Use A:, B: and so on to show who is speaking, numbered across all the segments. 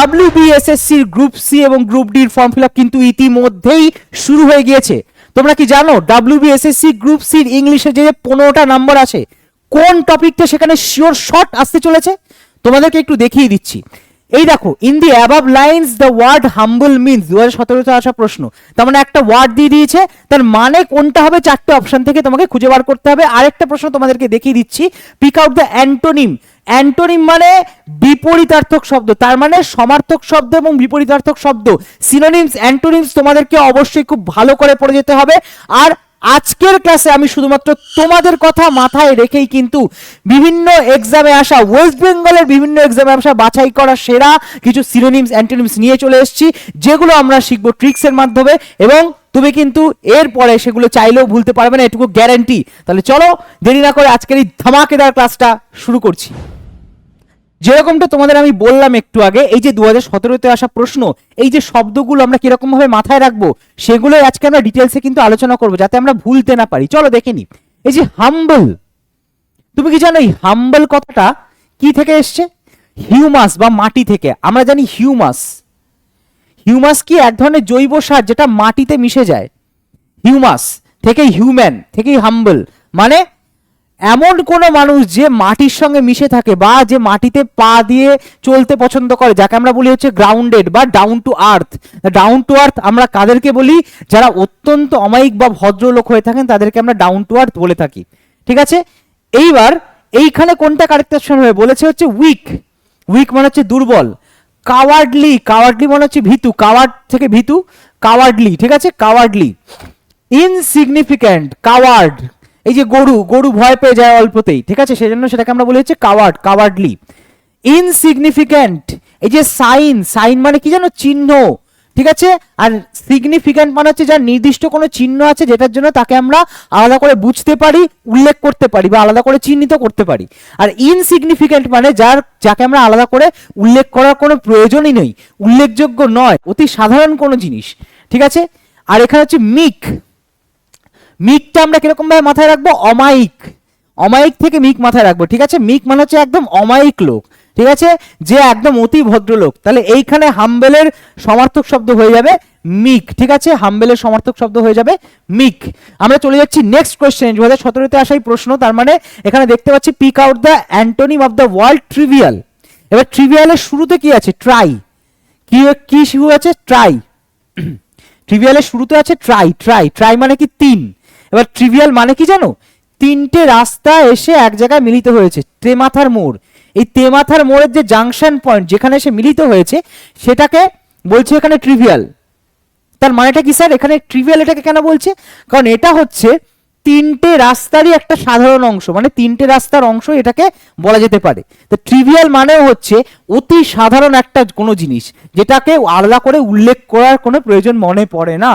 A: ডাব্লিউবিএসএসসির group C এবং group ডির form fill up কিন্তু ইতিমধ্যেই শুরু হয়ে গিয়েছে। তোমরা কি জানো ডাব্লিউবিএসএসসি গ্রুপ সির ইংলিশে যে পনেরোটা নাম্বার আছে, কোন টপিকটা সেখানে শিওর শর্ট আসতে চলেছে? তোমাদেরকে একটু দেখিয়ে দিচ্ছি। এই দেখো in the above lines the word humble means দু হাজার সতেরোতে আসা প্রশ্ন। তার মানে একটা ওয়ার্ড দিয়ে দিয়েছে, তার মানে কোনটা হবে চারটে অপশন থেকে তোমাকে খুঁজে বার করতে হবে। আরেকটা প্রশ্ন তোমাদেরকে দেখিয়ে দিচ্ছি। Pick out the antonym antonym মানে বিপরীতার্থক শব্দ, তার মানে সমার্থক শব্দ এবং বিপরীতার্থক শব্দ। সিনোনিমস অ্যান্টোনিমস তোমাদেরকে অবশ্যই খুব ভালো করে পড়ে যেতে হবে। আর আজকের ক্লাসে আমি শুধুমাত্র তোমাদের কথা মাথায় রেখেই কিন্তু বিভিন্ন এক্সামে আসা ওয়েস্ট বেঙ্গলের বিভিন্ন এক্সামে আসা, বাছাই করা সেরা কিছু সিনোনিমস অ্যান্টোনিমস নিয়ে চলে এসেছি, যেগুলো আমরা শিখব ট্রিক্সের মাধ্যমে এবং তুমি কিন্তু এরপরে সেগুলো চাইলেও ভুলতে পারবে না, এটুকু গ্যারান্টি তাহলে চলো, দেরি না করে আজকের এই ধামাকেদার ক্লাসটা শুরু করছি। যেরকমটা তোমাদের আমি বললাম একটু আগে, এই যে দু হাজার সতেরোতে আসা প্রশ্ন, এই যে শব্দগুলো আমরা কীরকম ভাবে মাথায় রাখব সেগুলো আজকে আমরা ডিটেলসে কিন্তু আলোচনা করব, যাতে আমরা ভুলতে না পারি। চলো দেখে নি। এই যে হাম্বল তুমি কি জানো এই হাম্বল কথাটা কি থেকে এসছে? হিউমাস বা মাটি থেকে। আমরা জানি হিউমাস হিউমাস কি এক ধরনের জৈব সার যেটা মাটিতে মিশে যায়। হিউমাস থেকে হিউম্যান থেকে হাম্বল মানে এমন কোনো মানুষ যে মাটির সঙ্গে মিশে থাকে বা যে মাটিতে পা দিয়ে চলতে পছন্দ করে, যাকে আমরা বলি হচ্ছে গ্রাউন্ডেড বা down to earth down to earth আমরা কাদেরকে বলি? যারা অত্যন্ত অমায়িক বা ভদ্রলোক হয়ে থাকেন, তাদেরকে আমরা ডাউন টু আর্থ বলে থাকি। ঠিক আছে? এইবার এইখানে কোনটা কারেক্টেশন হয়ে বলেছে হচ্ছে উইক উইক মানে হচ্ছে দুর্বল। কাওয়ার্ডলি কাওয়ার্ডলি মানে হচ্ছে ভীতু। কাওয়ার্ড থেকে ভীতু। কাওয়ার্ডলি ঠিক আছে? কাওয়ার্ডলি ইনসিগনিফিক্যান্ট কাওয়ার্ড এই যে গরু গরু ভয় পেয়ে যায় অল্পতেই, ঠিক আছে? সেজন্য সেটাকে আমরা বলি হচ্ছে কাওয়ার্ড কাওয়ার্ডলি ইনসিগনিফিক্যান্ট এই যে সাইন সাইন মানে কি জানো চিহ্ন, ঠিক আছে? আর সিগনিফিক্যান্ট মানে হচ্ছে যার নির্দিষ্ট কোনো চিহ্ন আছে, যেটার জন্য তাকে আমরা আলাদা করে বুঝতে পারি, উল্লেখ করতে পারি বা আলাদা করে চিহ্নিত করতে পারি। আর ইনসিগনিফিক্যান্ট মানে যার, যাকে আমরা আলাদা করে উল্লেখ করার কোনো প্রয়োজনই নেই, উল্লেখযোগ্য নয়, অতি সাধারণ কোনো জিনিস, ঠিক আছে? আর এখানে হচ্ছে মিক মিকটা আমরা কীরকম ভাবে মাথায় রাখব? অমায়িক। অমায়িক থেকে মিক মাথায় রাখব, ঠিক আছে? মিক মানে হচ্ছে একদম অমায়িক লোক, ঠিক আছে? যে একদম অতি ভদ্রলোক। তাহলে এইখানে হাম্বেলের সমার্থক শব্দ হয়ে যাবে মিক, ঠিক আছে? হাম্বেলের সমার্থক শব্দ হয়ে যাবে মিক। আমরা চলে যাচ্ছি নেক্সট কোয়েশ্চেন দু হাজার সতেরোতে আসা এই প্রশ্ন, তার মানে এখানে দেখতে পাচ্ছি pick out the antonym of the world trivial এবার ট্রিভিয়ালের শুরুতে কি আছে? ট্রাই কি কি শুরু আছে? ট্রাই ট্রিভিয়ালের শুরুতে আছে ট্রাই ট্রাই ট্রাই মানে কি তিন। এবার ট্রিভিয়াল মানে কি জানো? তিনটে রাস্তা এসে এক জায়গায় মিলিত হয়েছে, তেমাথার মোড়। এই তেমাথার মোড়ের যে জাংশন পয়েন্ট যেখানে এসে মিলিত হয়েছে, সেটাকে বলছে এখানে ট্রিভিয়াল তার মানেটা কি স্যার এখানে ট্রিভিয়াল এটাকে কেন বলছে? কারণ এটা হচ্ছে তিনটে রাস্তারই একটা সাধারণ অংশ মানে তিনটে রাস্তার অংশ এটাকে বলা যেতে পারে। তো ট্রিভিয়াল মানে হচ্ছে অতি সাধারণ একটা কোনো জিনিস, যেটাকে আলাদা করে উল্লেখ করার কোনো প্রয়োজন মনে পড়ে না।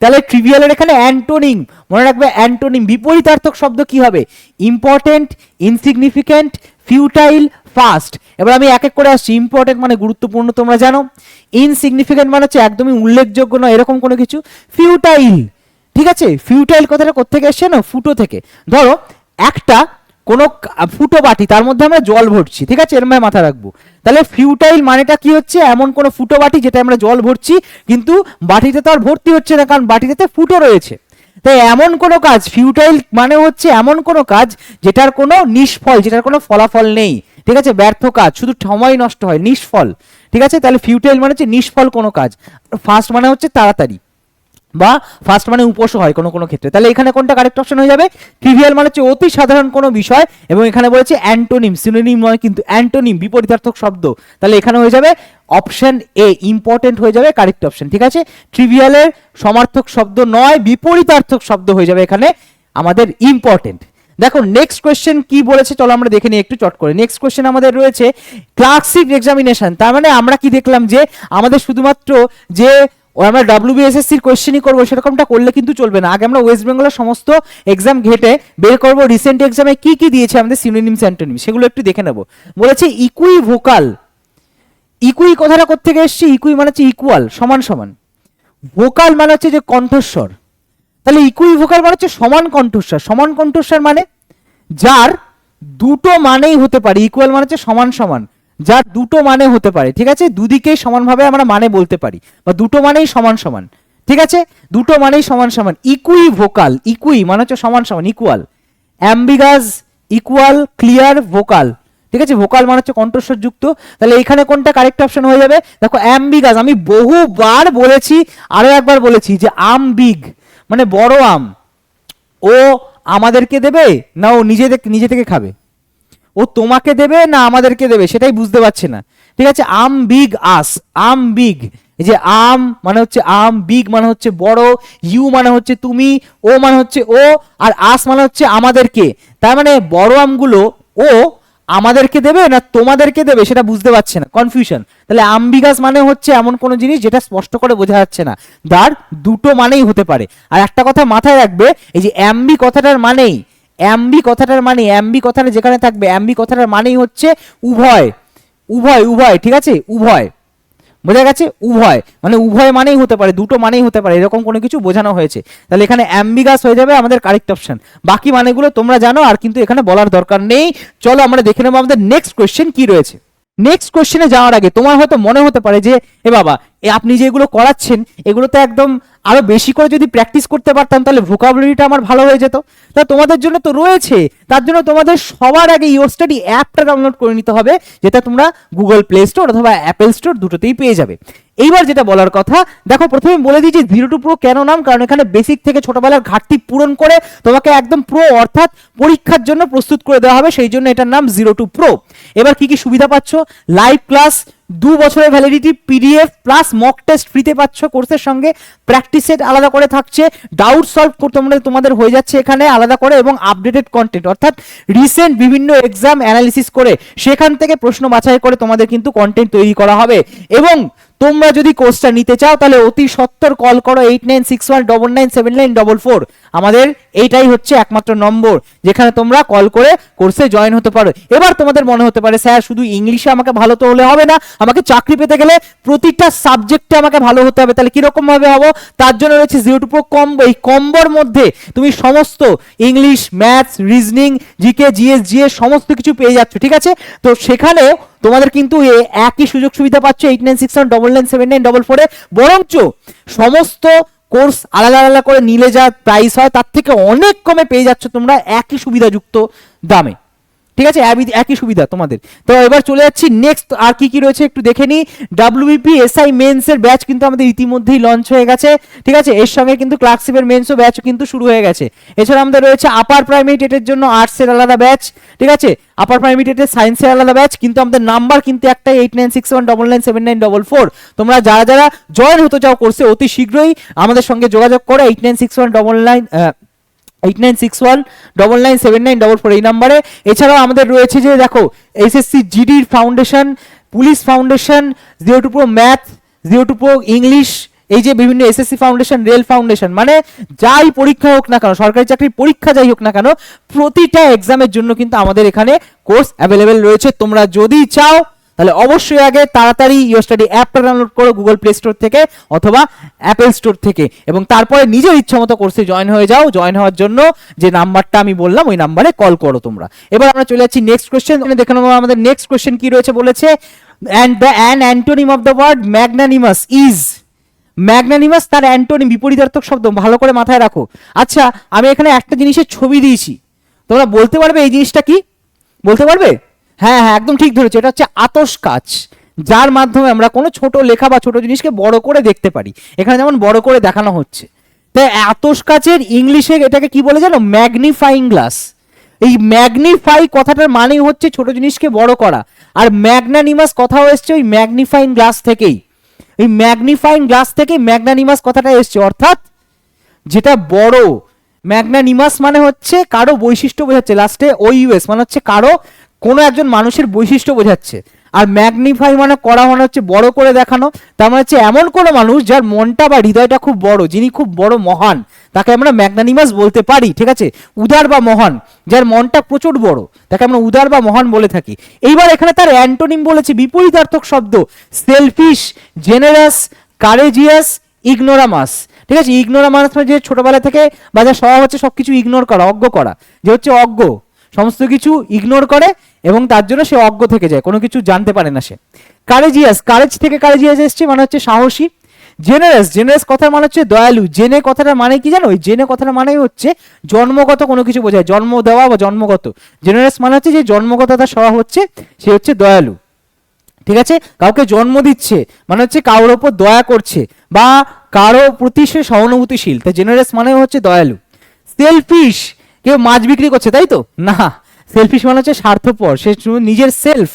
A: তাহলে ট্রিভিয়ালের এখানে অ্যান্টোনিম, মনে রাখবে অ্যান্টোনিম, বিপরীতার্থক শব্দ কি হবে? ইম্পর্টেন্ট ইনসিগনিফিক্যান্ট ফিউটাইল ফাস্ট এবার আমি এক এক করে আসছি। ইম্পর্টেন্ট মানে গুরুত্বপূর্ণ তোমরা জানো। ইনসিগনিফিক্যান্ট মানে হচ্ছে একদমই উল্লেখযোগ্য নয়, এরকম কোনো কিছু। ফিউটাইল ঠিক আছে ফিউটাইল কথাটা কোথেকে এসছে না? ফুটো থেকে। ধরো, একটা কোনো ফুটো বাটি, তার মধ্যে আমরা জল ভরছি, ঠিক আছে? এরম মাথা রাখব। তাহলে ফিউটাইল মানেটা কি হচ্ছে? এমন কোনো ফুটো বাটি যেটা আমরা জল ভরছি, কিন্তু বাটিতে তো আর ভর্তি হচ্ছে না, কারণ বাটিতে ফুটো রয়েছে। তাই এমন কোনো কাজ ফিউটাইল মানে হচ্ছে এমন কোনো কাজ যেটার কোনো নিষ্ফল, যেটার কোনো ফলাফল নেই। ঠিক আছে? ব্যর্থ কাজ, শুধু সময় নষ্ট হয়, নিষ্ফল। ঠিক আছে? তাহলে ফিউটাইল মানে হচ্ছে নিষ্ফল কোনো কাজ। ফার্স্ট মানে হচ্ছে তাড়াতাড়ি। বা ফার্স্ট মানে উপোস হয় কোনো কোনো ক্ষেত্রে। তাহলে এখানে কোনটা কারেক্ট অপশন হয়ে যাবে? ট্রিভিয়াল মানে হচ্ছে অতি সাধারণ কোনো বিষয় এবং এখানে বলেছে অ্যান্টোনিম সিনোনিম নয় কিন্তু অ্যান্টোনিম বিপরীতার্থক শব্দ। তাহলে এখানে হয়ে যাবে অপশন এ ইম্পর্টেন্ট হয়ে যাবে কারেক্ট অপশন ঠিক আছে? ট্রিভিয়ালের সমার্থক শব্দ নয়, বিপরীতার্থক শব্দ হয়ে যাবে এখানে আমাদের ইম্পর্টেন্ট দেখো নেক্সট কোয়েশ্চেন কি বলেছে? চলো আমরা দেখে নিই, একটু চট করে। নেক্সট কোয়েশ্চেন আমাদের রয়েছে ক্লার্কশিপ এক্সামিনেশন তার মানে আমরা কি দেখলাম যে আমাদের শুধুমাত্র যে ও আমরা ডাব্লিউবিএসএসসির কোয়েশ্চেনই করব, সেরকমটা করলে কিন্তু চলবে না। আগে আমরা ওয়েস্ট বেঙ্গলের সমস্ত এক্সাম ঘেটে বের করব রিসেন্ট এক্সামে কি কি দিয়েছে আমাদের সিনোনিমস অ্যান্টোনিম সেগুলো একটু দেখে নেব। বলেছে ইকুই ভোকাল ইকুই কথাটা কোথেকে এসছে? ইকুই মানে হচ্ছে ইকুয়াল সমান সমান। ভোকাল মানে হচ্ছে যে কণ্ঠস্বর। তাহলে ইকুই ভোকাল মানে হচ্ছে সমান কণ্ঠস্বর। সমান কণ্ঠস্বর মানে যার দুটো মানেই হতে পারে। ইকুয়াল মানে হচ্ছে সমান সমান। যার দুটো মানে হতে পারে, ঠিক আছে? দুদিকেই সমানভাবে আমরা মানে বলতে পারি, বা দুটো মানেই সমান সমান, ঠিক আছে? দুটো মানেই সমান সমান ইকুই ভোকাল ইকুই মানে হচ্ছে সমান সমান equal ambiguous equal clear vocal ঠিক আছে? ভোকাল মানে হচ্ছে কণ্ঠস্বর যুক্ত তাহলে এখানে কোনটা কারেক্ট অপশন হয়ে যাবে? দেখো অ্যাম্বিগাস আমি বহুবার বলেছি, আরও একবার বলেছি যে আম বিগ মানে বড় আম, ও আমাদেরকে দেবে না ও নিজে নিজে থেকে খাবে? ও তোমাকে দেবে না আমাদেরকে দেবে, সেটাই বুঝতে পারছে না। ঠিক আছে? Ambiguous, ambig. এই যে আম মানে হচ্ছে আম, বিগ মানে হচ্ছে বড়, ইউ মানে হচ্ছে তুমি, ও মানে হচ্ছে ও, আর আস মানে হচ্ছে আমাদেরকে। তার মানে বড় আমগুলো ও আমাদেরকে দেবে না তোমাদেরকে দেবে, সেটা বুঝতে পারছে না। কনফিউশন তাহলে আম্বিগাস মানে হচ্ছে এমন কোনো জিনিস যেটা স্পষ্ট করে বোঝা যাচ্ছে না। তার দুটো মানেই হতে পারে। আর একটা কথা মাথায় রাখবে, এই যে অ্যাম্বি কথাটার মানেই অ্যাম্বি কথাটার মানে অ্যাম্বি কথাটা যেখানে থাকবে, অ্যাম্বি কথাটার মানেই হচ্ছে উভয়। উভয় উভয়, ঠিক আছে? উভয়। বোঝা গেছে? উভয়। মানে উভয় মানেই হতে পারে, দুটো মানেই হতে পারে, এরকম কোনো কিছু বোঝানো হয়েছে। তাহলে এখানে অ্যাম্বিগাস হয়ে যাবে আমাদের কারেক্ট অপশন। বাকি মানেগুলো তোমরা জানো, আর কিন্তু এখানে বলার দরকার নেই। চলো আমরা দেখে নেব আমাদের নেক্সট কোয়েশ্চেন কি রয়েছে। নেক্সট কোয়েশ্চেনে যাওয়ার আগে তোমার হয়তো মনে হতে পারে যে, এ বাবা আপনি যেগুলো করাচ্ছেন, এগুলো তো একদম আরও বেশি করে যদি প্র্যাকটিস করতে পারতাম, তাহলে ভোকাবুলারিটা আমার ভালো হয়ে যেত। তা তোমাদের জন্য তো রয়েছে। তার জন্য তোমাদের সবার আগে ইওর স্টাডি অ্যাপটা ডাউনলোড করে নিতে হবে, যেটা তোমরা গুগল প্লে স্টোর অথবা অ্যাপেল স্টোর দুটোতেই পেয়ে যাবে। এইবার যেটা বলার কথা, দেখো প্রথমে বলে যে জিরো টু প্রো কেন নাম, কারণ এখানে বেসিক থেকে ছোটবেলার ঘাটতি পূরণ করে তোমাকে একদম প্রো অর্থাৎ পরীক্ষার জন্য প্রস্তুত করে দেওয়া হবে, সেই জন্য এটার নাম জিরো টু প্রো এবার কি কি সুবিধা পাচ্ছ? লাইভ ক্লাস দু বছরের validity PDF plus mock test ফ্রিতে পাচ্ছ কোর্সের সঙ্গে। প্র্যাকটিস সেট আলাদা করে থাকছে ডাউট সলভ তোমরা তোমাদের হয়ে যাচ্ছে এখানে আলাদা করে এবং আপডেটেড কন্টেন্ট অর্থাৎ রিসেন্ট বিভিন্ন এক্সাম অ্যানালিসিস করে সেখান থেকে প্রশ্ন বাছাই করে তোমাদের কিন্তু কন্টেন্ট তৈরি করা হবে। এবং তোমরা যদি কোর্সটা নিতে চাও, তাহলে অতি সত্তর কল করো eight nine six one double nine seven nine double four আমাদের এইটাই হচ্ছে একমাত্র নম্বর, যেখানে তোমরা কল করে কোর্সে জয়েন হতে পারো। এবার তোমাদের মনে হতে পারে, স্যার, শুধু ইংলিশে আমাকে ভালো তো হলে হবে না। আমাকে চাকরি পেতে গেলে প্রতিটা সাবজেক্টে আমাকে ভালো হতে হবে। তাহলে কীরকম ভাবে হব? তার জন্য রয়েছে জিরো টু প্রো কম্বো এই কম্বোর মধ্যে তুমি সমস্ত English maths reasoning GK GS GS সমস্ত কিছু পেয়ে যাচ্ছ, ঠিক আছে? তো সেখানে তোমাদের কিন্তু এ একই সুযোগ সুবিধা পাচ্ছ eight nine six one double nine seven nine double ফোরে বরঞ্চ সমস্ত কোর্স আলাদা আলাদা করে নিলে যা প্রাইস হয়, তার থেকে অনেক কমে পেয়ে যাচ্ছ তোমরা একই সুবিধাযুক্ত দামে। ঠিক আছে, একই- সুবিধা তোমাদের। তো এবার চলে যাচ্ছি নেক্সট আর কি কি রয়েছে একটু দেখে নিই। ডাব্লিউবিপি এসআই মেন্স এর ব্যাচ কিন্তু আমাদের ইতিমধ্যেই লঞ্চ হয়ে গেছে, ঠিক আছে? এর সঙ্গে কিন্তু ক্লার্কশিপের মেন্সও ব্যাচ কিন্তু শুরু হয়ে গেছে। এছাড়া আমাদের রয়েছে আপার প্রাইমারি টেটের জন্য আর্টসের আলাদা ব্যাচ ঠিক আছে? আপার প্রাইমারি টেটের সায়েন্সের আলাদা ব্যাচ কিন্তু আমাদের নাম্বার কিন্তু একটাই eight nine six one double nine seven nine double four তোমরা যারা যারা জয়েন হতে চাও কোর্সে অতি শীঘ্রই আমাদের সঙ্গে যোগাযোগ করো eight nine six one double nine eight nine six one double nine seven nine double four এই নাম্বারে। এছাড়াও আমাদের রয়েছে যে, দেখো HSC জিডির foundation police foundation zero to pro math zero to pro English এই যে বিভিন্ন এসএসসি ফাউন্ডেশন রেল ফাউন্ডেশন মানে যাই পরীক্ষা হোক না কেন, সরকারি চাকরির পরীক্ষা যাই হোক না কেন, প্রতিটা এক্সামের জন্য কিন্তু আমাদের এখানে কোর্স অ্যাভেলেবেল রয়েছে। তোমরা যদি চাও তাহলে অবশ্যই আগে তাড়াতাড়ি ইউর স্টাডি অ্যাপটা ডাউনলোড করো গুগল প্লে স্টোর থেকে অথবা অ্যাপেল স্টোর থেকে এবং তারপরে নিজের ইচ্ছা মতো কোর্সে জয়েন হয়ে যাও। জয়েন হওয়ার জন্য যে নাম্বারটা আমি বললাম, ওই নাম্বারে কল করো তোমরা। এবার আমরা চলে যাচ্ছি নেক্সট কোয়েশ্চেন দেখে নেব আমাদের নেক্সট কোয়েশ্চেন কি রয়েছে বলেছে। And the an antonym of the word magnanimous is magnanimous তার অ্যান্টোনিম বিপরীতার্থক শব্দ। ভালো করে মাথায় রাখো। আচ্ছা আমি এখানে একটা জিনিসের ছবি দিয়েছি। তোমরা বলতে পারবে এই জিনিসটা কি? বলতে পারবে? হ্যাঁ হ্যাঁ একদম ঠিক ধরেছো। এটা হচ্ছে আতস কাচ, যার মাধ্যমে আমরা কোনো ছোট লেখা বা ছোট জিনিসকে বড় করে দেখতে পারি। এখানে যেমন বড় করে দেখানো হচ্ছে। তাই আতস কাচের ইংলিশে এটাকে কি বলে জানো? ম্যাগনিফাইং গ্লাস এই ম্যাগনিফাই কথাটার মানেই হচ্ছে ছোট জিনিসকে বড় করা। আর ম্যাগনানিমাস কথাও এসছে ওই ম্যাগনিফাইং গ্লাস থেকেই। এই ম্যাগনিফাইং গ্লাস থেকে ম্যাগনানিমাস কথাটা এসছে। অর্থাৎ যেটা বড় ম্যাগনানিমাস মানে হচ্ছে কারও বৈশিষ্ট্য বোঝাচ্ছে। লাস্টে ও ইউএস মানে হচ্ছে কারও কোনো একজন মানুষের বৈশিষ্ট্য বোঝাচ্ছে। আর ম্যাগনিফাই মানে করা মানে হচ্ছে বড় করে দেখানো। তার মানে হচ্ছে এমন কোনো মানুষ যার মনটা বা হৃদয়টা খুব বড়, যিনি খুব বড় মহান। তাকে আমরা ম্যাগনানিমাস বলতে পারি, ঠিক আছে? উদার বা মহান, যার মনটা প্রচুর বড়, তাকে আমরা উদার বা মহান বলে থাকি। এইবার এখানে তার অ্যান্টোনিম বলেছে বিপরীতার্থক শব্দ। সেলফিশ জেনারাস কারেজিয়াস ইগনোরামাস ঠিক আছে? ইগনোরামাস মানে যে ছোটবেলা থেকে বা যার স্বভাব হচ্ছে সবকিছু ইগনোর করা, অজ্ঞ করা। যে হচ্ছে অজ্ঞ। সমস্ত কিছু ইগনোর করে এবং তার জন্য সে অজ্ঞ থেকে যায়, কোনো কিছু জানতে পারে না সে। কারেজিয়াস কারেজ থেকে কারেজিয়াস এসছে মানে হচ্ছে সাহসী। জেনারেস জেনারেস কথার মানে হচ্ছে দয়ালু। জেনে কথাটা মানে কি জানো? ওই জেনে কথাটা মানে হচ্ছে জন্মগত কোনো কিছু বোঝায়, জন্ম দেওয়া বা জন্মগত। জেনারেস মানে হচ্ছে যে জন্মগত তার স্বভাব হচ্ছে, সে হচ্ছে দয়ালু। ঠিক আছে? কাউকে জন্ম দিচ্ছে মানে হচ্ছে কারোর ওপর দয়া করছে বা কারও প্রতি সে সহানুভূতিশীল। তাই জেনারেস মানে হচ্ছে দয়ালু। সেলফিশ কেউ মাছ বিক্রি করছে তাই তো? না। সেলফিশ মানে হচ্ছে স্বার্থপর সে শুধু নিজের সেলফ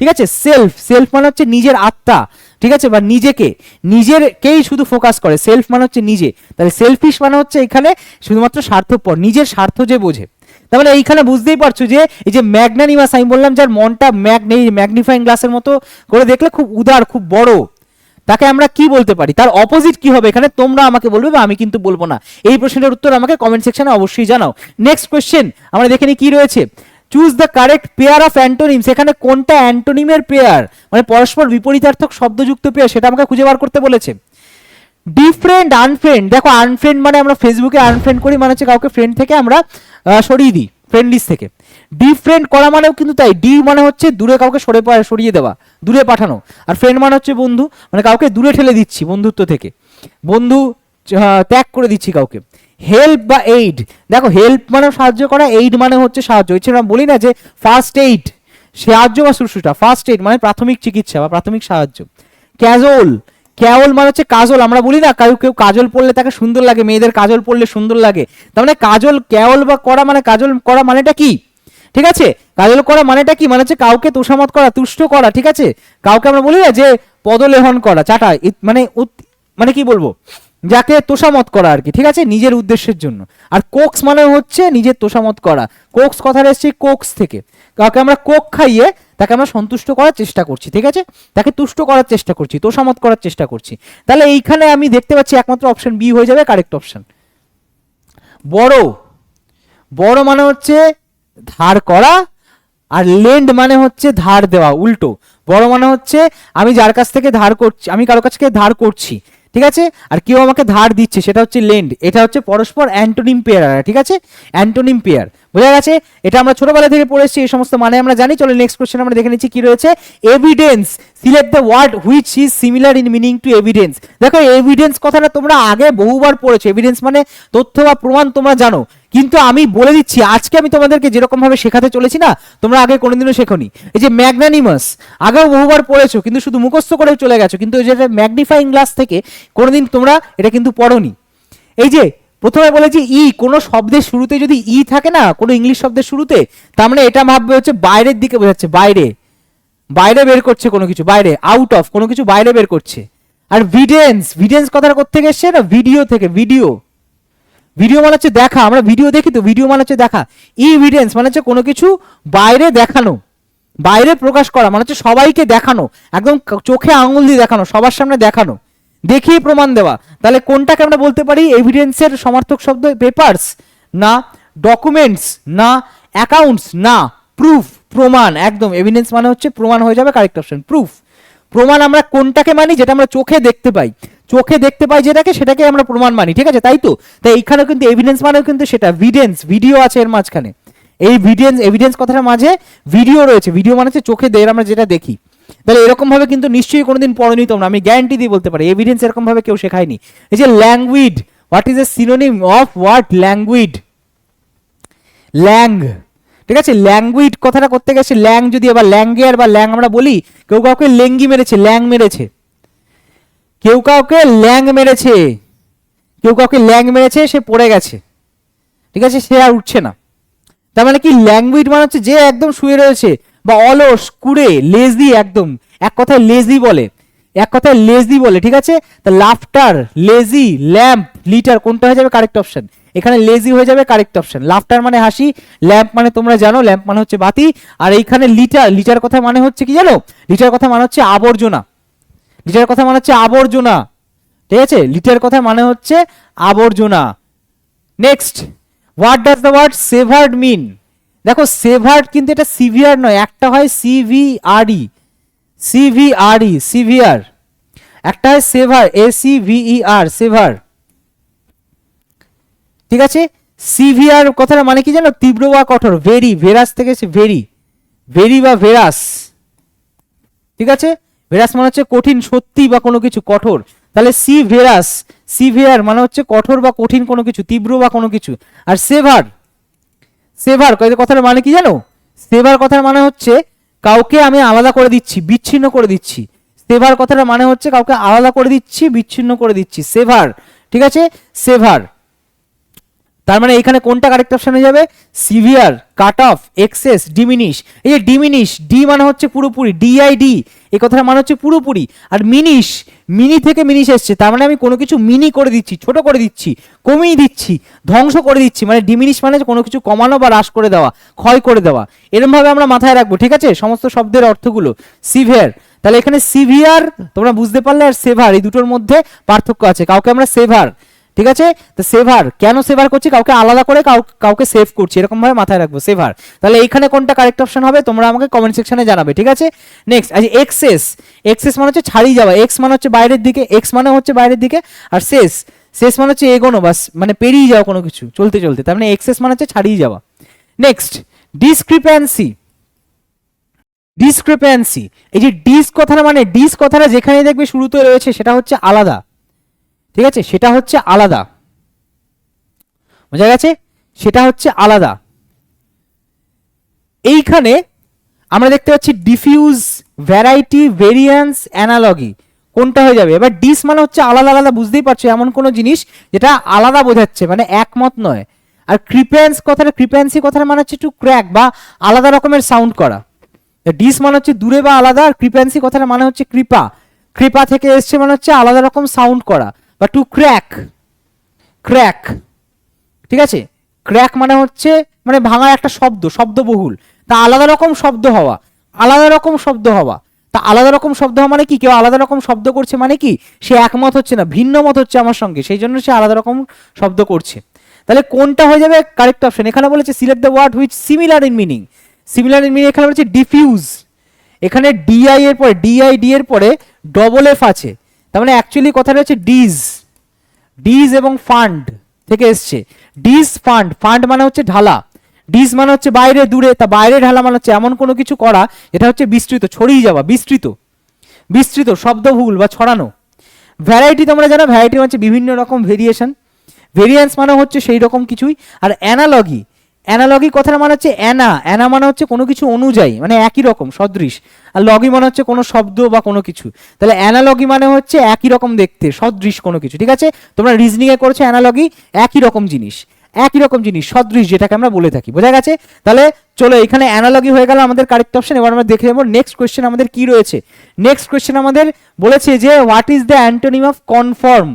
A: ঠিক আছে? সেলফ সেলফ মানে হচ্ছে নিজের আত্মা ঠিক আছে? বা নিজেকে। নিজেরকেই শুধু ফোকাস করে সেলফ মানে হচ্ছে নিজে। তাহলে সেলফিশ মানে হচ্ছে এখানে শুধুমাত্র স্বার্থপর নিজের স্বার্থ যে বোঝে। মানে এইখানে বুঝতেই পারছ যে এই যে ম্যাগনানিমাস আমি বললাম যার মনটা ম্যাগ নেই ম্যাগনিফাইং গ্লাসের মতো করে দেখলে খুব উদার খুব বড়। তাকে আমরা কি বলতে পারি? তার অপোজিট কি হবে? এখানে তোমরা আমাকে বলবে বা আমি কিন্তু বলব না। এই প্রশ্নের উত্তর আমাকে কমেন্ট সেকশনে অবশ্যই জানাও। নেক্সট কোয়েশ্চেন আমরা দেখে নিই কি রয়েছে? Choose the correct pair of antonyms এখানে কোনটা অ্যান্টোনিমের পেয়ার মানে পরস্পর বিপরীতার্থক শব্দযুক্ত পেয়ার সেটা আমাকে খুঁজে বার করতে বলেছে। ডিফ্রেন্ড আনফ্রেন্ড দেখো আনফ্রেন্ড মানে আমরা ফেসবুকে আনফ্রেন্ড করি মানে হচ্ছে কাউকে ফ্রেন্ড থেকে আমরা সরিয়ে দিই ফ্রেন্ড লিস্ট থেকে। ডিফ্রেন্ড করা মানেও কিন্তু তাই। ডি মানে হচ্ছে দূরে কাউকে সরে সরিয়ে দেওয়া, দূরে পাঠানো। আর ফ্রেন্ড মানে হচ্ছে বন্ধু মানে কাউকে দূরে ঠেলে দিচ্ছি বন্ধুত্ব থেকে। বন্ধু ত্যাগ করে দিচ্ছি কাউকে। হেল্প বা এইড দেখো হেল্প মানে সাহায্য করা এইড মানে হচ্ছে সাহায্য। আমরা বলি না যে ফার্স্ট এইড সাহায্য বা শুশ্রূষা। ফার্স্ট এইড মানে প্রাথমিক চিকিৎসা বা প্রাথমিক সাহায্য। ক্যাজল ক্যাওল মানে হচ্ছে কাজল আমরা বলি না, কেউ কেউ কাজল পড়লে তাকে সুন্দর লাগে, মেয়েদের কাজল পড়লে সুন্দর লাগে। তার মানে কাজল ক্যাওল বা করা মানে কাজল করা মানেটা কি? ঠিক আছে? কাজল করা মানেটা কি? মানে হচ্ছে কাউকে তোষামত করা, তুষ্ট করা, ঠিক আছে? কাউকে আমরা বলি না যে পদলেহন করা, চাটা মানে মানে কি বলব? যাকে তোষামত করা আর কি, ঠিক আছে? নিজের উদ্দেশ্যের জন্য। আর কোক্স মানে হচ্ছে নিজের তোষামত করা। কোক্স কথাটা এসছে কোক্স থেকে। কাউকে আমরা কোক খাইয়ে তাকে আমরা সন্তুষ্ট করার চেষ্টা করছি, ঠিক আছে? তাকে তুষ্ট করার চেষ্টা করছি তোষামত করার চেষ্টা করছি। তাহলে এইখানে আমি দেখতে পাচ্ছি একমাত্র অপশন বি হয়ে যাবে কারেক্ট অপশন বড়। বড় মানে হচ্ছে ধার করা আর লেন্ড মানে হচ্ছে ধার দেওয়া, উল্টো। বড় মানে হচ্ছে আমি যার কাছ থেকে ধার করছি, আমি কারও কাছ থেকে ধার করছি, ঠিক আছে? আর কেউ আমাকে ধার দিচ্ছে, সেটা হচ্ছে লেন্ড এটা হচ্ছে পরস্পর অ্যান্টোনিম পেয়ার ঠিক আছে? অ্যান্টোনিম পেয়ার বোঝা গেছে? এটা আমরা ছোটবেলা থেকে পড়েছি এই সমস্ত মানে আমরা জানি। চলো নেক্সট কোশ্চেন আমরা দেখে নিচ্ছি কি রয়েছে। Evidence select the word which is similar in meaning to evidence দেখো এভিডেন্স কথাটা তোমরা আগে বহুবার পড়েছো। এভিডেন্স মানে তথ্য বা প্রমাণ তোমরা জানো। কিন্তু আমি বলে দিচ্ছি, আজকে আমি তোমাদেরকে যেরকম ভাবে শেখাতে চলেছি না, তোমরা আগে কোনোদিনও শেখোনি। এই যে ম্যাগনানিমাস আগেও বহুবার পড়েছো, কিন্তু শুধু মুখস্থ করে চলে গেছো। কিন্তু এই যে ম্যাগনিফাইং গ্লাস থেকে কোনোদিন তোমরা এটা কিন্তু পড়োনি। এই যে প্রথমে বলেছি ই, কোনো শব্দের শুরুতে যদি ই থাকে না, কোনো ইংলিশ শব্দের শুরুতে, তার মানে এটা ভাববে হচ্ছে বাইরের দিকে বোঝাচ্ছে, বাইরে। বাইরে বের করছে কোনো কিছু, বাইরে আউট অফ কোনো কিছু বাইরে বের করছে। আর ভিডেন্স ভিডেন্স কথাটা কোথেকে এসছে না? ভিডিও থেকে ভিডিও ভিডিও মানে হচ্ছে দেখা, আমরা ভিডিও দেখি তো ভিডিও মানে হচ্ছে দেখা। ই ইভিডেন্স মানে হচ্ছে কোনো কিছু বাইরে দেখানো, বাইরে প্রকাশ করা মানে হচ্ছে সবাইকে দেখানো, একদম চোখে আঙুল দিয়ে দেখানো, সবার সামনে দেখানো। দেখিয়ে প্রমাণ দেওয়া। তাহলে কোনটাকে আমরা বলতে পারি? এভিডেন্সের সমার্থক শব্দ পেপারস না ডকুমেন্টস না অ্যাকাউন্টস না প্রুফ প্রমাণ। একদম এভিডেন্স মানে হচ্ছে প্রমাণ হয়ে যাবে কারেক্ট অপশন প্রুফ প্রমাণ আমরা কোনটাকে মানি? যেটা আমরা চোখে দেখতে পাই। চোখে দেখতে পাই যেটাকে, সেটাকে আমরা প্রমাণ মানি, ঠিক আছে? তাই তো? তাই এইখানেও কিন্তু এভিডেন্স মানেও কিন্তু সেটা ভিডেন্স ভিডিও আছে এর মাঝখানে। এই ভিডেন্স এভিডেন্স কথাটার মাঝে ভিডিও রয়েছে। ভিডিও মানে হচ্ছে চোখে দিয়ে আমরা যেটা দেখি। তাহলে এরকম ভাবে কিন্তু নিশ্চয়ই কোনোদিন পড়নি তোমরা, আমি গ্যারান্টি দিয়ে বলতে পারি এভিডেন্স এরকম ভাবে কেউ শেখায়নি। এই যে languid what is a synonym of what languid lang ঠিক আছে? ল্যাঙ্গুইড কথাটা করতে গেছে ল্যাং যদি আবার ল্যাঙ্গেয়ার বা ল্যাং আমরা বলি, কেউ কাউকে লেঙ্গি মেরেছে ল্যাং মেরেছে। কেউ কাউকে ল্যাং মেরেছে। কেউ কাউকে ল্যাং মেরেছে, সে পড়ে গেছে। ঠিক আছে? সে আর উঠছে না। তার মানে কি ল্যাঙ্গুইড মানে হচ্ছে যে একদম শুয়ে রয়েছে বা অলস, কুড়ে লেজি একদম। এক কথায় লেজি বলে। এক কথায় লেজি বলে, ঠিক আছে? তা লাফটার লেজি ল্যাম্প লিটার কোনটা হয়ে যাবে? কারেক্ট অপশন এখানে লেজি হয়ে যাবে কারেক্ট অপশন লাফটার মানে হাসি ল্যাম্প মানে তোমরা জানো ল্যাম্প মানে হচ্ছে বাতি। আর এইখানে লিটার লিটার কথা মানে হচ্ছে কি জানো? লিটার কথা মানে হচ্ছে আবর্জনা। লিটার কথা মানে হচ্ছে আবর্জনা। ঠিক আছে? লিটার কথা মানে হচ্ছে আবর্জনা। Next what does the word severed mean দেখো সেভার্ড কিন্তু এটা সিভিয়ার নয়, একটা হয় সিভিআরই সিভিআরই সিভিয়ার একটা হয় sever A C VER sever ঠিক আছে? সিভিয়ার কথাটা মানে কি জানো? তীব্র বা কঠোর ভেরি ভেরাস থেকে ভেরি ভেরি বা ভেরাস ঠিক আছে? ভেরাস মানে হচ্ছে কঠিন, সত্যি বা কোনো কিছু, কঠোর। তাহলে সি ভেরাস সিভিয়ার মানে হচ্ছে কঠোর বা কঠিন কোনো কিছু, তীব্র বা কোনো কিছু। আর সেভার সেভার কথার মানে কি জানো? সেভার কথার মানে হচ্ছে কাউকে আমি আলাদা করে দিচ্ছি, বিচ্ছিন্ন করে দিচ্ছি। সেভার কথাটা মানে হচ্ছে কাউকে আলাদা করে দিচ্ছি, বিচ্ছিন্ন করে দিচ্ছি। সেভার, ঠিক আছে? সেভার। তার মানে এখানে কোনটা কারেক্ট অপশনে যাবে? Severe cut off excess diminish এই যে ডিমিনিশ ডি মানে হচ্ছে পুরোপুরি ডিআইডি এই কথাটা মানে হচ্ছে পুরোপুরি। আর মিনিশ মিনি থেকে মিনিশ এসছে, তার মানে আমি কোনো কিছু মিনি করে দিচ্ছি, ছোট করে দিচ্ছি, কমিয়ে দিচ্ছি, ধ্বংস করে দিচ্ছি মানে ডিমিনিশ মানে কোনো কিছু কমানো বা হ্রাস করে দেওয়া, ক্ষয় করে দেওয়া। এরমভাবে আমরা মাথায় রাখব, ঠিক আছে? সমস্ত শব্দের অর্থগুলো। সিভিয়ার তাহলে এখানে সিভিয়ার তোমরা বুঝতে পারলে, আর সেভার এই দুটোর মধ্যে পার্থক্য আছে। কাউকে আমরা সেভার ঠিক আছে? তো সেভার কেন সেভার করছি? কাউকে আলাদা করে কাউ- কাউকে সেভ করছি। এরকম ভাবে মাথায় রাখব সেভার তাহলে এইখানে কোনটা কারেক্ট অপশন হবে? তোমরা আমাকে কমেন্ট সেকশনে জানাবে, ঠিক আছে? নেক্সট আচ্ছা এক্সেস এক্সেস মানে হচ্ছে ছাড়িয়ে যাওয়া। এক্স মানে হচ্ছে বাইরের দিকে এক্স মানে হচ্ছে বাইরের দিকে, আর শেষ। শেষ মানে হচ্ছে এগোনো, বাস মানে পেরিয়ে যাওয়া কোনো কিছু, চলতে চলতে। তার মানে এক্সেস মানে হচ্ছে ছাড়িয়ে যাওয়া। নেক্সট ডিসক্রিপেন্সি ডিসক্রিপেন্সি এই যে ডিস কথাটা মানে ডিস কথাটা যেখানে দেখবে শুরুতে রয়েছে, সেটা হচ্ছে আলাদা। ঠিক আছে? সেটা হচ্ছে আলাদা। বোঝা গেছে? সেটা হচ্ছে আলাদা। এইখানে আমরা দেখতে পাচ্ছি ডিফিউজ ভ্যারাইটি ভেরিয়েন্স অ্যানালগি কোনটা হয়ে যাবে? এবার ডিস মানে হচ্ছে আলাদা আলাদা, বুঝতেই পারছ, এমন কোনো জিনিস যেটা আলাদা বোঝাচ্ছে মানে একমত নয়। আর ক্রিপেন্স কথাটা ক্রিপেন্সি কথাটা মানে হচ্ছে একটু ক্র্যাক বা আলাদা রকমের সাউন্ড করা। ডিস মানে হচ্ছে দূরে বা আলাদা, আর ক্রিপেন্সি কথাটা মানে হচ্ছে কৃপা। কৃপা থেকে এসছে মানে হচ্ছে আলাদা রকম সাউন্ড করা। বা টু ক্র্যাক ক্র্যাক ঠিক আছে? ক্র্যাক মানে হচ্ছে মানে ভাঙা একটা শব্দ, শব্দবহুল। তা আলাদা রকম শব্দ হওয়া, আলাদা রকম শব্দ হওয়া। তা আলাদা রকম শব্দ হওয়া মানে কি? কেউ আলাদা রকম শব্দ করছে মানে কি? সে একমত হচ্ছে না, ভিন্ন মত হচ্ছে আমার সঙ্গে, সেই জন্য সে আলাদা রকম শব্দ করছে। তাহলে কোনটা হয়ে যাবে? কারেক্ট অপশন এখানে বলেছে select the word which similar in meaning similar in meaning এখানে বলেছে ডিফিউজ এখানে ডিআই এর পরে ডিআই ডি এর পরে ডবল এফ আছে। তার মানে অ্যাকচুয়ালি কথাটা হচ্ছে ডিজ। ডিজ এবং ফান্ড থেকে এসছে। ডিজ ফান্ড ফান্ড মানে হচ্ছে ঢালা। ডিজ মানে হচ্ছে বাইরে, দূরে। তা বাইরে ঢালা মানে হচ্ছে এমন কোনো কিছু করা, এটা হচ্ছে বিস্তৃত, ছড়িয়ে যাওয়া, বিস্তৃত। বিস্তৃত শব্দভুল বা ছড়ানো। ভ্যারাইটি তোমরা জানো ভ্যারাইটি হচ্ছে বিভিন্ন রকম ভেরিয়েশন ভেরিয়েন্স মানে হচ্ছে সেই রকম কিছুই। আর অ্যানালগি অ্যানালগি কথাটা মানে হচ্ছে অ্যানা। অ্যানা মানে হচ্ছে কোনো কিছু অনুযায়ী মানে একই রকম, সদৃশ। আর লগি মানে হচ্ছে কোনো শব্দ বা কোনো কিছু। তাহলে অ্যানালগি মানে হচ্ছে একই রকম দেখতে, সদৃশ কোনো কিছু, ঠিক আছে? তোমরা রিজনিংয়ে করেছ অ্যানালগি একই রকম জিনিস। একই রকম জিনিস, সদৃশ, যেটাকে আমরা বলে থাকি, বোঝা গেছে? তাহলে চলো, এখানে অ্যানালগি হয়ে গেল আমাদের কারেক্ট অপশন এবার আমরা দেখে নেব নেক্সট কোয়েশ্চেন আমাদের কি রয়েছে। নেক্সট কোয়েশ্চেন আমাদের বলেছে যে what is the antonym of conform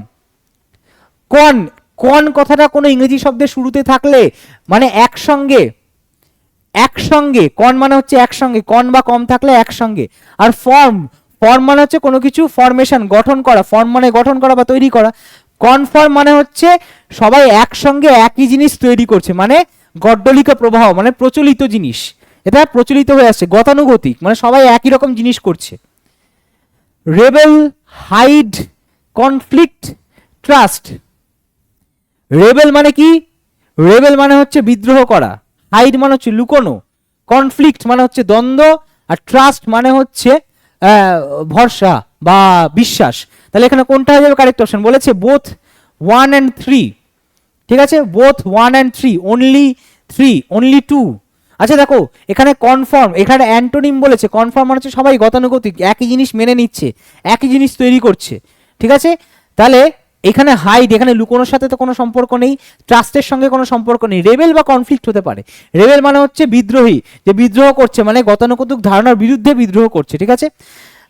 A: con con কথাটা কোনো ইংরেজি শব্দের শুরুতে থাকলে? মানে একসঙ্গে। একসঙ্গে। কন মানে হচ্ছে একসঙ্গে। কন বা কম থাকলে একসঙ্গে। আর ফর্ম। ফর্ম মানে হচ্ছে কোনো কিছু ফর্মেশন গঠন করা। ফর্ম মানে গঠন করা বা তৈরি করা। কনফর্ম মানে হচ্ছে সবাই একসঙ্গে একই জিনিস তৈরি করছে। মানে গড্ডলিকা প্রবাহ মানে প্রচলিত জিনিস। এটা প্রচলিত হয়ে আসছে। গতানুগতিক। মানে সবাই একই রকম জিনিস করছে। Rebel hide conflict trust rebel মানে কি? রেবেল মানে হচ্ছে বিদ্রোহ করা। হাইড মানে হচ্ছে লুকোনো। কনফ্লিক্ট মানে হচ্ছে দ্বন্দ্ব আর ট্রাস্ট মানে হচ্ছে ভরসা বা বিশ্বাস। তাহলে এখানে কোনটা হয়ে যাবে? কারেক্ট অপশন বলেছে বোথ ওয়ান অ্যান্ড থ্রি ঠিক আছে? Both one and three only three only two আচ্ছা দেখো, এখানে কনফার্ম এখানে অ্যান্টোনিম বলেছে। কনফার্ম মানে হচ্ছে সবাই গতানুগতিক, একই জিনিস মেনে নিচ্ছে, একই জিনিস তৈরি করছে। ঠিক আছে? তাহলে এখানে হাইড এখানে লুকোনোর সাথে তো কোনো সম্পর্ক নেই ট্রাস্টের সঙ্গে কোনো সম্পর্ক নেই। রেবেল বা কনফ্লিক্ট হতে পারে। রেবেল মানে হচ্ছে বিদ্রোহী, যে বিদ্রোহ করছে মানে গতানুগতিক ধারণার বিরুদ্ধে বিদ্রোহ করছে, ঠিক আছে?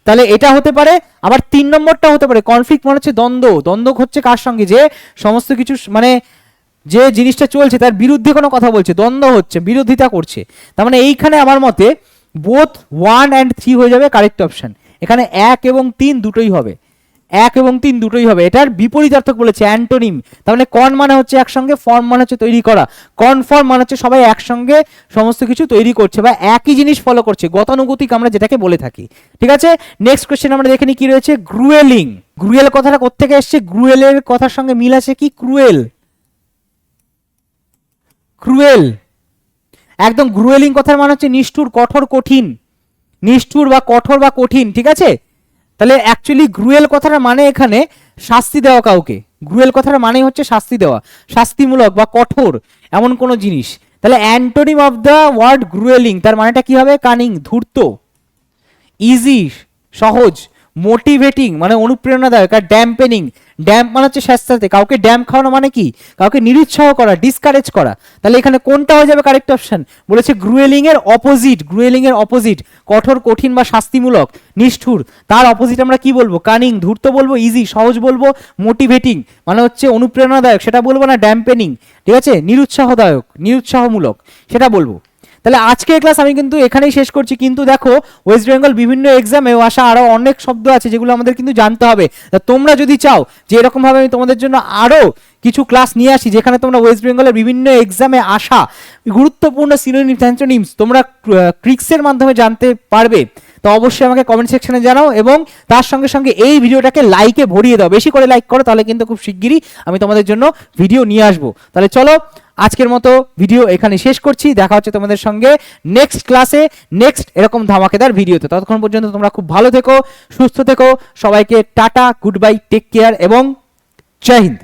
A: তাহলে এটা হতে পারে, আবার তিন নম্বরটা হতে পারে কনফ্লিক্ট মানে হচ্ছে দ্বন্দ্ব। দ্বন্দ্ব হচ্ছে কার সঙ্গে? যে সমস্ত কিছু মানে যে জিনিসটা চলছে, তার বিরুদ্ধে কোনো কথা বলছে, দ্বন্দ্ব হচ্ছে, বিরোধিতা করছে। তার মানে এইখানে আমার মতে বোথ ওয়ান অ্যান্ড থ্রি হয়ে যাবে কারেক্ট অপশান এখানে এক এবং তিন দুটোই হবে। এক এবং তিন দুটোই হবে। এটার বিপরীতার্থক বলেছে অ্যান্টোনিম। তার মানে কন মানে হচ্ছে একসঙ্গে, ফর্ম মানে হচ্ছে তৈরি করা। কনফর্ম মানে হচ্ছে সবাই একসঙ্গে সমস্ত কিছু তৈরি করছে বা একই জিনিস ফলো করছে, গতানুগতিক আমরা যেটাকে বলে থাকি। ঠিক আছে? নেক্সট কোয়েশ্চেন আমরা দেখে নিই কি রয়েছে? গ্রুয়েলিং গ্রুয়েল কথাটা কোথেকে এসছে? গ্রুয়েলের কথার সঙ্গে মিল আছে কি? ক্রুয়েল ক্রুয়েল একদম গ্রুয়েলিং কথার মানে হচ্ছে নিষ্ঠুর, কঠোর, কঠিন। নিষ্ঠুর বা কঠোর বা কঠিন, ঠিক আছে? তাহলে অ্যাকচুয়ালি গ্রুয়েল কথার মানে এখানে শাস্তি দেওয়া কাউকে। গ্রুয়েল কথার মানে হচ্ছে শাস্তি দেওয়া। শাস্তিমূলক বা কঠোর এমন কোনো জিনিস। তাহলে antonym of the word gruelling তার মানেটা কি হবে? কানিং, ধূর্ত। ইজি সহজ। মোটিভেটিং মানে অনুপ্রেরণাদায়ক আর ড্যাম্পেনিং ড্যাম্প মানে হচ্ছে স্বাস্থ্যতে কাউকে ড্যাম্প খাওয়ানো মানে কি? কাউকে নিরুৎসাহ করা ডিসকারেজ করা। তাহলে এখানে কোনটা হয়ে যাবে কারেক্ট অপশন বলেছে গ্রুয়েলিং এর অপোজিট গ্রুয়েলিং এর অপোজিট কঠোর, কঠিন বা শাস্তিমূলক, নিষ্ঠুর। তার অপোজিট আমরা কি বলব? কানিং ধূর্ত বলব ইজি সহজ বলব মোটিভেটিং মানে হচ্ছে অনুপ্রেরণাদায়ক, সেটা বলব না ড্যাম্পেনিং ঠিক আছে? নিরুৎসাহদায়ক, নিরুৎসাহমূলক, সেটা বলব। তাহলে আজকের ক্লাস আমি কিন্তু এখানেই শেষ করছি। কিন্তু দেখো ওয়েস্ট বেঙ্গল বিভিন্ন এক্সামেও আসা আরও অনেক শব্দ আছে, যেগুলো আমাদের কিন্তু জানতে হবে। তা তোমরা যদি চাও যে এরকমভাবে আমি তোমাদের জন্য আরও কিছু ক্লাস নিয়ে আসি, যেখানে তোমরা ওয়েস্ট বেঙ্গলের বিভিন্ন এক্সামে আসা, গুরুত্বপূর্ণ সিনোনিমস অ্যান্টোনিমস তোমরা ক্রিক্সের মাধ্যমে জানতে পারবে। তো অবশ্যই আমাকে কমেন্ট সেকশনে জানাও এবং তার সঙ্গে সঙ্গে এই ভিডিওটাকে লাইকে ভরিয়ে দাও। বেশি করে লাইক করো, তাহলে কিন্তু খুব শিগগিরই আমি তোমাদের জন্য ভিডিও নিয়ে আসব। তাহলে চলো, আজকের মতো ভিডিও এখানে শেষ করছি। দেখা হচ্ছে তোমাদের সঙ্গে নেক্সট ক্লাসে নেক্সট এরকম ধামাকেদার ভিডিওতে ততক্ষণ পর্যন্ত তোমরা খুব ভালো থেকো, সুস্থ থেকো। সবাইকে tata good bye take care এবং জয় হিন্দ।